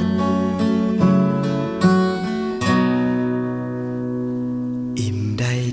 น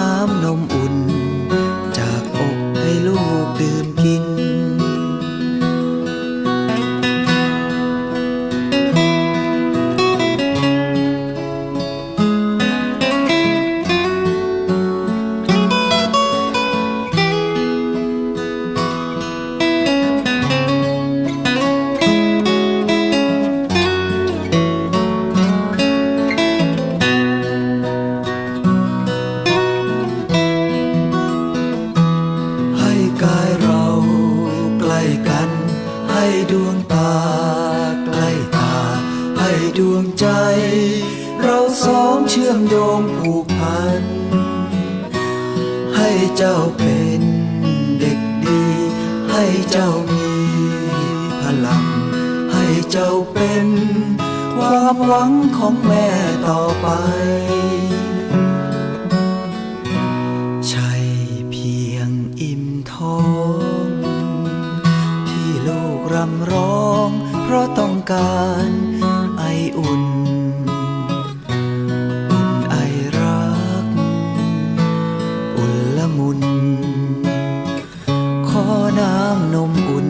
น้ำนมอุ่น ให้ดวงตา ใกล้ตาให้ดวงใจ เราสองเชื่อมโยงผูกพัน ให้เจ้าเป็นเด็กดี ให้เจ้ามีพลัง ให้เจ้าเป็น ความหวังของแม่ต่อไปใช่เพียงอิ่มท้อง ราะต้องการไออุ่น อุ่นไอรัก อุ่นละมุน ขอน้ำนมอุ่น